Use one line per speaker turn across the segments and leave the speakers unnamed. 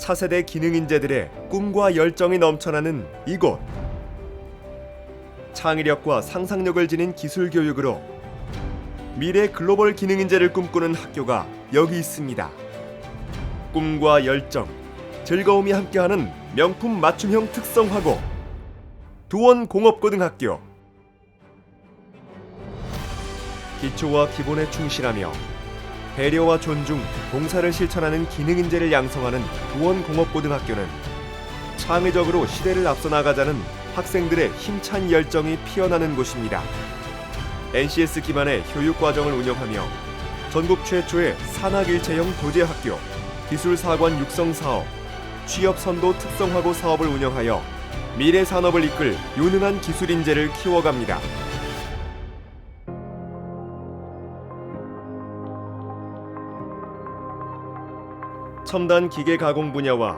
차세대 기능 인재들의 꿈과 열정이 넘쳐나는 이곳. 창의력과 상상력을 지닌 기술 교육으로 미래 글로벌 기능 인재를 꿈꾸는 학교가 여기 있습니다. 꿈과 열정, 즐거움이 함께하는 명품 맞춤형 특성화고 두원 공업고등학교. 기초와 기본에 충실하며 배려와 존중, 봉사를 실천하는 기능 인재를 양성하는 두원 공업고등학교는 창의적으로 시대를 앞서 나가자는 학생들의 힘찬 열정이 피어나는 곳입니다. NCS 기반의 교육 과정을 운영하며 전국 최초의 산학 일체형 도제 학교, 기술 사관 육성 사업, 취업 선도 특성화고 사업을 운영하여 미래 산업을 이끌 유능한 기술 인재를 키워갑니다. 첨단 기계 가공 분야와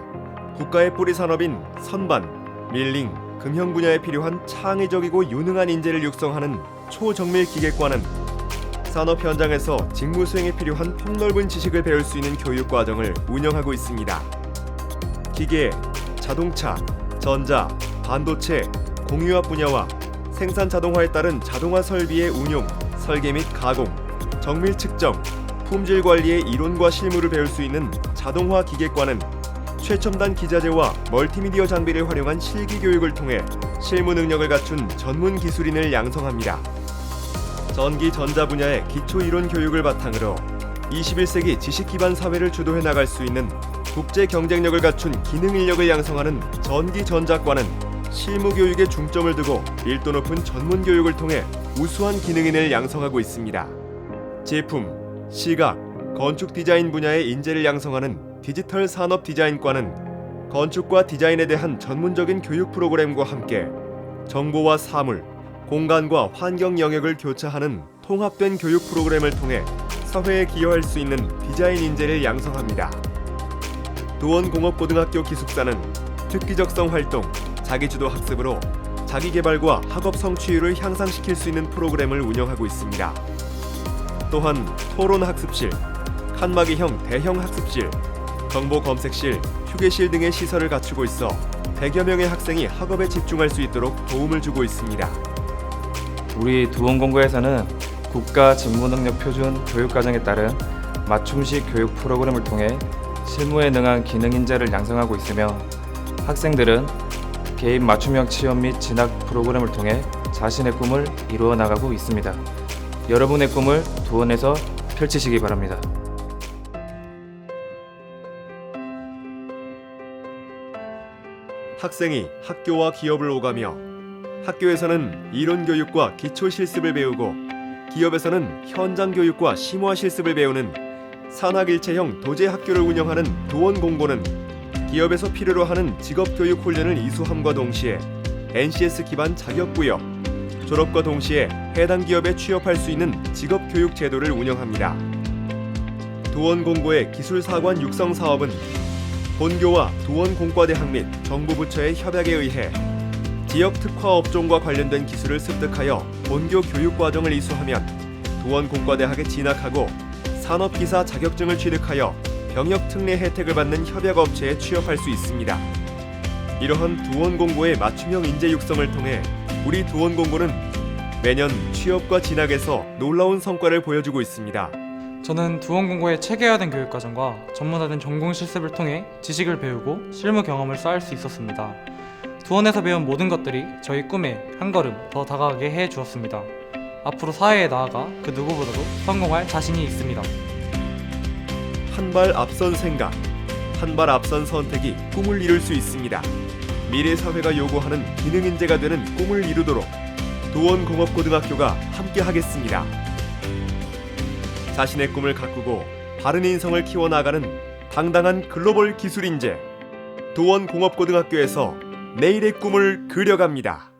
국가의 뿌리 산업인 선반, 밀링, 금형 분야에 필요한 창의적이고 유능한 인재를 육성하는 초정밀 기계과는 산업 현장에서 직무 수행에 필요한 폭넓은 지식을 배울 수 있는 교육 과정을 운영하고 있습니다. 기계, 자동차, 전자, 반도체, 공유압 분야와 생산 자동화에 따른 자동화 설비의 운용, 설계 및 가공, 정밀 측정, 품질 관리의 이론과 실무를 배울 수 있는 자동화 기계과는 최첨단 기자재와 멀티미디어 장비를 활용한 실기 교육을 통해 실무 능력을 갖춘 전문 기술인을 양성합니다. 전기 전자 분야의 기초 이론 교육을 바탕으로 21세기 지식 기반 사회를 주도해 나갈 수 있는 국제 경쟁력을 갖춘 기능 인력을 양성하는 전기 전자과는 실무 교육에 중점을 두고 밀도 높은 전문 교육을 통해 우수한 기능인을 양성하고 있습니다. 제품, 시각, 건축 디자인 분야의 인재를 양성하는 디지털 산업 디자인과는 건축과 디자인에 대한 전문적인 교육 프로그램과 함께 정보와 사물, 공간과 환경 영역을 교차하는 통합된 교육 프로그램을 통해 사회에 기여할 수 있는 디자인 인재를 양성합니다. 도원공업고등학교 기숙사는 특기적성 활동, 자기주도 학습으로 자기 개발과 학업 성취율을 향상시킬 수 있는 프로그램을 운영하고 있습니다. 또한 토론 학습실, 칸막이형 대형 학습실, 정보 검색실, 휴게실 등의 시설을 갖추고 있어 100여 명의 학생이 학업에 집중할 수 있도록 도움을 주고 있습니다.
우리 두원공고에서는 국가 직무능력 표준 교육과정에 따른 맞춤식 교육 프로그램을 통해 실무에 능한 기능 인재를 양성하고 있으며 학생들은 개인 맞춤형 취업 및 진학 프로그램을 통해 자신의 꿈을 이루어 나가고 있습니다. 여러분의 꿈을 두원에서 펼치시기 바랍니다.
학생이 학교와 기업을 오가며 학교에서는 이론 교육과 기초 실습을 배우고 기업에서는 현장 교육과 심화 실습을 배우는 산학일체형 도제 학교를 운영하는 도원 공고는 기업에서 필요로 하는 직업 교육 훈련을 이수함과 동시에 NCS 기반 자격 부여, 졸업과 동시에 해당 기업에 취업할 수 있는 직업 교육 제도를 운영합니다. 도원 공고의 기술 사관 육성 사업은 본교와 도원공과대학 및 정부 부처의 협약에 의해 지역 특화 업종과 관련된 기술을 습득하여 본교 교육 과정을 이수하면 도원공과대학에 진학하고 산업기사 자격증을 취득하여 병역 특례 혜택을 받는 협약 업체에 취업할 수 있습니다. 이러한 두원공고의 맞춤형 인재 육성을 통해 우리 두원공고는 매년 취업과 진학에서 놀라운 성과를 보여주고 있습니다.
저는 두원공고의 체계화된 교육과정과 전문화된 전공 실습을 통해 지식을 배우고 실무 경험을 쌓을 수 있었습니다. 두원에서 배운 모든 것들이 저희 꿈에 한 걸음 더 다가가게 해 주었습니다. 앞으로 사회에 나아가 그 누구보다도 성공할 자신이 있습니다.
한 발 앞선 생각, 한 발 앞선 선택이 꿈을 이룰 수 있습니다. 미래 사회가 요구하는 기능 인재가 되는 꿈을 이루도록 도원공업고등학교가 함께하겠습니다. 자신의 꿈을 가꾸고 바른 인성을 키워나가는 당당한 글로벌 기술 인재 도원공업고등학교에서 내일의 꿈을 그려갑니다.